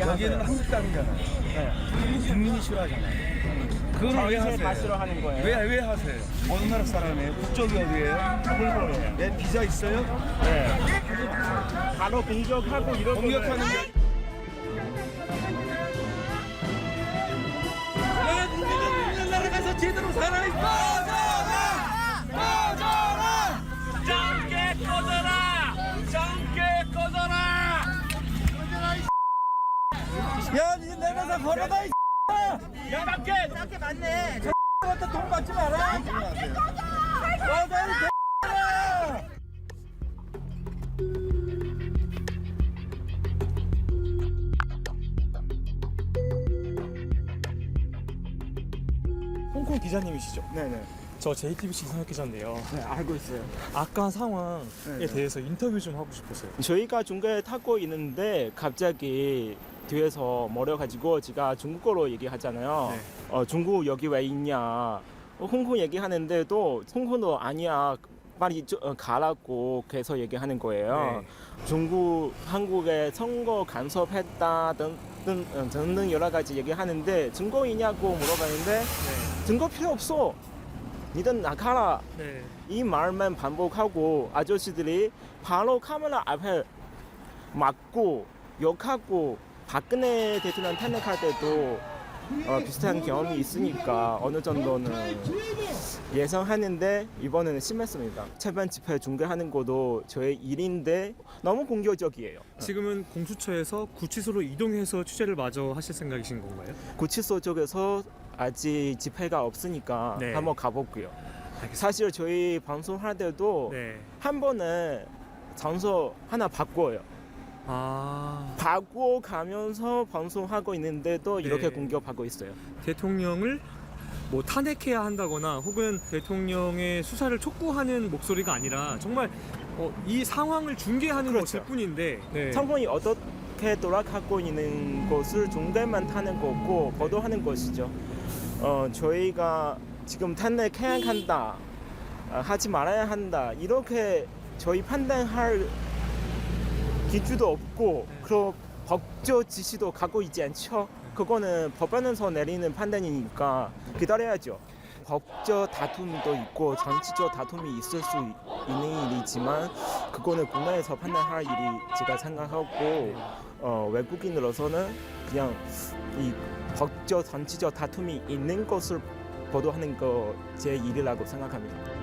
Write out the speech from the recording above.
여기는 한국 땅이잖아요. 네. 국민이 싫어하잖아요. 그걸 왜 하세요? 싫어하는 거예요. 왜, 왜 하세요? 어느 나라 사람이에요? 국적이 어디예요? 일본이에요. 예, 비자 있어요? 네. 바로 공격하고 이런 공격하는 거는 게. 내가 국민은 있는 나라 가서 제대로 살아있어! 야, 니 내면서 걸어다, 이 야, 짧게! X한테 돈 받지 마라! 꺼져, 이! 홍콩 기자님이시죠? 네네. 저 JTBC 이상혁 기자인데요. 네, 알고 있어요. 아까 상황에 네. 대해서 인터뷰 좀 하고 싶었어요. 저희가 중간에 타고 있는데 갑자기 뒤에서 멀어가지고 제가 중국어로 얘기하잖아요. 네. 어, 중국 여기 왜 있냐? 어, 홍콩 얘기하는데도 홍콩도 아니야. 빨리 이쪽, 어, 가라고 계속 얘기하는 거예요. 네. 중국, 한국에 선거 간섭했다 등, 등, 어, 등등 여러 가지 얘기하는데 증거 있냐고 물어봤는데 증거 필요 없어. 니들 나가라. 네. 이 말만 반복하고 아저씨들이 바로 카메라 앞에 맞고 욕하고 박근혜 대통령 탄핵할 때도 어, 비슷한 경험이 있으니까 어느 정도는 예상하는데 이번에는 심했습니다. 채반 집회 중계하는 것도 저의 일인데 너무 공격적이에요. 지금은 공수처에서 구치소로 이동해서 취재를 마저 하실 생각이신 건가요? 구치소 쪽에서 아직 집회가 없으니까 네. 한번 가볼게요. 알겠습니다. 사실 저희 방송할 때도 네. 한 번에 장소 하나 바꿔요. 아 바꿔 가면서 방송하고 있는데도 이렇게 네. 공격하고 있어요. 대통령을 뭐 탄핵해야 한다거나 혹은 대통령의 수사를 촉구하는 목소리가 아니라 정말 어, 이 상황을 중계하는 그렇죠. 것일 뿐인데 네. 상황이 어떻게 돌아가고 있는 것을 중간만 타는 거고 보도하는 것이죠. 어, 저희가 지금 탄핵해야 한다, 아, 하지 말아야 한다 이렇게 저희 판단할 기준도 없고 그런 법적 지시도 갖고 있지 않죠. 그거는 법원에서 내리는 판단이니까 기다려야죠. 법적 다툼도 있고 정치적 다툼이 있을 수 있는 일이지만 그거는 국내에서 판단할 일이 제가 생각하고 어, 외국인으로서는 그냥 이 법적 정치적 다툼이 있는 것을 보도하는 거 제 일이라고 생각합니다.